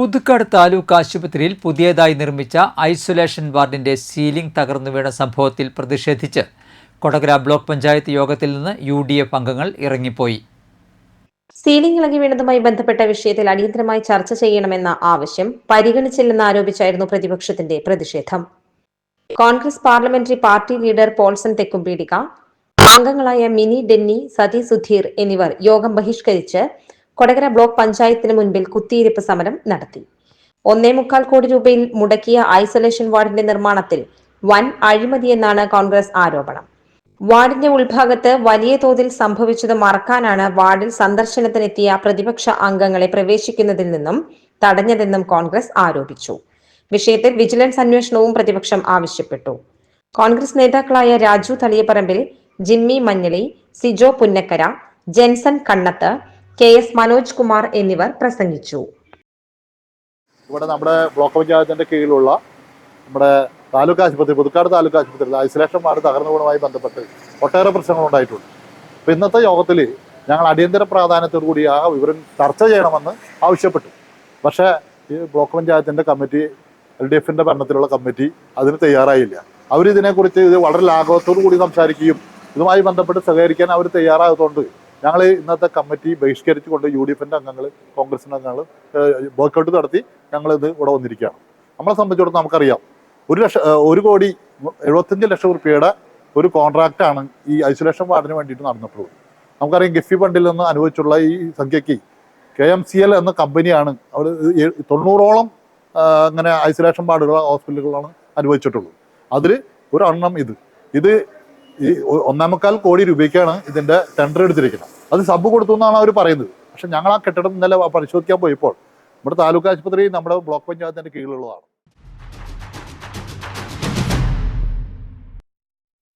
പുതുക്കാട് താലൂക്ക് ആശുപത്രിയിൽ പുതിയതായി നിർമ്മിച്ച ഐസൊലേഷൻ വാർഡിന്റെ സീലിംഗ് തകർന്നു വീണ സംഭവത്തിൽ പ്രതിഷേധിച്ച് കൊടകര ബ്ലോക്ക് പഞ്ചായത്ത് യോഗത്തിൽ നിന്ന് യു ഡി എഫ് അംഗങ്ങൾ ഇറങ്ങിപ്പോയി. സീലിംഗ് ഇളകി വീണതുമായി ബന്ധപ്പെട്ട വിഷയത്തിൽ അടിയന്തരമായി ചർച്ച ചെയ്യണമെന്ന ആവശ്യം പരിഗണിച്ചില്ലെന്ന് ആരോപിച്ചായിരുന്നു പ്രതിപക്ഷത്തിന്റെ പ്രതിഷേധം. Congress parliamentary party leader Paulson Thekkumpeedika അംഗങ്ങളായ മിനി ഡെന്നി സതി സുധീർ എന്നിവർ യോഗം ബഹിഷ്കരിച്ച് കൊടകര ബ്ലോക്ക് പഞ്ചായത്തിന് മുൻപിൽ കുത്തിയിരിപ്പ് സമരം നടത്തി. ഒന്നേ മുക്കാൽ കോടി രൂപയിൽ മുടക്കിയ ഐസൊലേഷൻ വാർഡിന്റെ നിർമ്മാണത്തിൽ വൻ അഴിമതിയെന്നാണ് കോൺഗ്രസ് ആരോപണം. വാർഡിന്റെ ഉൾഭാഗത്ത് വലിയ തോതിൽ സംഭവിച്ചത് മറക്കാനാണ് വാർഡിൽ സന്ദർശനത്തിനെത്തിയ പ്രതിപക്ഷ അംഗങ്ങളെ പ്രവേശിക്കുന്നതിൽ നിന്നും തടഞ്ഞതെന്നും കോൺഗ്രസ് ആരോപിച്ചു. വിഷയത്തിൽ വിജിലൻസ് അന്വേഷണവും പ്രതിപക്ഷം ആവശ്യപ്പെട്ടു. കോൺഗ്രസ് നേതാക്കളായ രാജു തളിയപ്പറമ്പിൽ ജിമ്മി മഞ്ഞളി സിജോ പുന്നക്കര ജെൻസൺ കണ്ണത്ത് കെ എസ് മനോജ് കുമാർ എന്നിവർ പ്രസംഗിച്ചു. ഇവിടെ നമ്മുടെ ബ്ലോക്ക് പഞ്ചായത്തിന്റെ കീഴിലുള്ള നമ്മുടെ താലൂക്ക് ആശുപത്രി പുതുക്കാട് താലൂക്ക് ആശുപത്രിയിൽ ഐസൊലേഷൻ വാർഡ് തകർന്നു ബന്ധപ്പെട്ട് ഒട്ടേറെ പ്രശ്നങ്ങൾ ഉണ്ടായിട്ടുണ്ട്. അപ്പോൾ ഇന്നത്തെ യോഗത്തിൽ ഞങ്ങൾ അടിയന്തര പ്രാധാന്യത്തോടു കൂടി ആ വിവരം ചർച്ച ചെയ്യണമെന്ന് ആവശ്യപ്പെട്ടു. പക്ഷേ ഈ ബ്ലോക്ക് പഞ്ചായത്തിന്റെ കമ്മിറ്റി എൽ ഡി എഫിന്റെ ഭരണത്തിലുള്ള കമ്മിറ്റി അതിന് തയ്യാറായില്ല. അവരിതിനെക്കുറിച്ച് ഇത് വളരെ ലാഘവത്തോടു കൂടി സംസാരിക്കുകയും ഇതുമായി ബന്ധപ്പെട്ട് സഹകരിക്കാൻ അവർ തയ്യാറായതുകൊണ്ട് ഞങ്ങൾ ഇന്നത്തെ കമ്മിറ്റി ബഹിഷ്കരിച്ചുകൊണ്ട് യു ഡി എഫിന്റെ അംഗങ്ങൾ കോൺഗ്രസിന്റെ അംഗങ്ങൾ വർക്കൗട്ട് നടത്തി ഞങ്ങളിത് ഇവിടെ വന്നിരിക്കുകയാണ്. നമ്മളെ സംബന്ധിച്ചിടത്തോളം നമുക്കറിയാം. ഒരു ലക്ഷം ഒരു കോടി എഴുപത്തഞ്ച് ലക്ഷം റുപ്യയുടെ ഒരു കോൺട്രാക്റ്റാണ് ഈ ഐസൊലേഷൻ വാർഡിന് വേണ്ടിയിട്ട് നടന്നിട്ടുള്ളത് നമുക്കറിയാം ഗിഫ്റ്റി ഫണ്ടിൽ നിന്ന് അനുവദിച്ചുള്ള ഈ സംഖ്യയ്ക്ക് കെ എം സി എൽ എന്ന കമ്പനിയാണ് അവർ തൊണ്ണൂറോളം അങ്ങനെ ഐസൊലേഷൻ വാർഡുകൾ ഹോസ്പിറ്റലുകളാണ് അനുവദിച്ചിട്ടുള്ളത് അതിൽ ഒരെണ്ണം ഇത്. ഇത് ഈ ഒന്നാമക്കാൽ കോടി രൂപയ്ക്കാണ് ഇതിന്റെ ടെൻഡർ എടുത്തിരിക്കുന്നത്. അത് സബ് കൊടുത്തു എന്നാണ് അവർ പറയുന്നത്. പക്ഷെ ഞങ്ങൾ ആ കെട്ടിടം ഇന്നലെ പരിശോധിക്കാൻ പോയപ്പോൾ നമ്മുടെ താലൂക്ക് ആശുപത്രി നമ്മുടെ ബ്ലോക്ക് പഞ്ചായത്തിന്റെ കീഴിലുള്ളതാണ്.